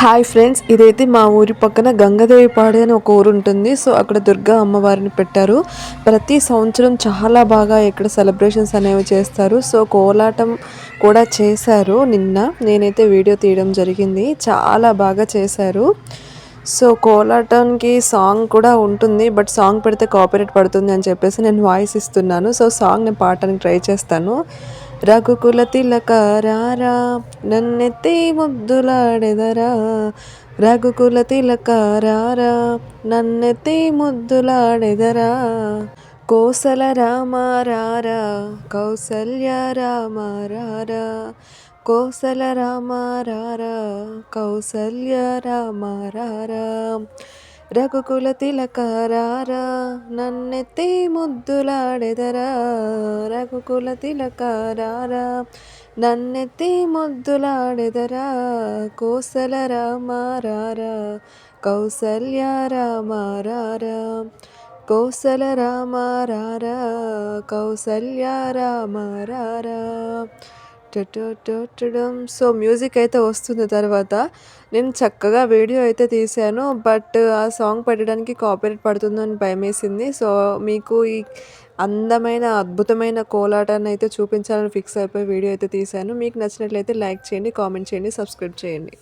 Hi friends ఇదైతే మా ఊరి పక్కన గంగదేవిపాడు అని ఒక ఊరు ఉంటుంది. సో అక్కడ దుర్గా అమ్మవారిని పెట్టారు. ప్రతి సంవత్సరం చాలా బాగా ఇక్కడ సెలబ్రేషన్స్ అనేవి చేస్తారు. సో కోలాటం కూడా చేశారు నిన్న. నేనైతే వీడియో తీయడం జరిగింది. చాలా బాగా చేశారు. సో కోలాటానికి సాంగ్ కూడా ఉంటుంది. బట్ సాంగ్ పెడితే కాపీరైట్ పడుతుంది అని చెప్పేసి నేను వాయిస్ ఇస్తున్నాను. సో సాంగ్ నేను పాడటానికి ట్రై చేస్తాను. రఘుకుల తిలకారారా నన్నెత్తి ముద్దులాడెదరా. రఘుకుల తిలకారారా నన్నెత్తి ముద్దులాడెదరా. కోసల రామారారా కౌసల్య రామారారా కోసల రామారారా కౌసల్య రామారారా రఘుకుల తిలకారారా నన్నెత్తి ముద్దులాడెదరా? రఘుకుల తిలకారారా నన్నెత్తి ముద్దులాడెదరా? కోసల రామారారా కౌసల్య రామారారా? కోసల రామ కౌసల్య రామ సో మ్యూజిక్ అయితే వస్తుంది తర్వాత నేను చక్కగా వీడియో అయితే తీశాను బట్ ఆ సాంగ్ పెట్టడానికి కాపీరైట్ పడుతుందని భయమేసింది సో మీకు ఈ అందమైన అద్భుతమైన కోలాటాన్ని అయితే చూపించాలని ఫిక్స్ అయిపోయి వీడియో అయితే తీశాను మీకు నచ్చినట్లయితే లైక్ చేయండి కామెంట్ చేయండి సబ్స్క్రైబ్ చేయండి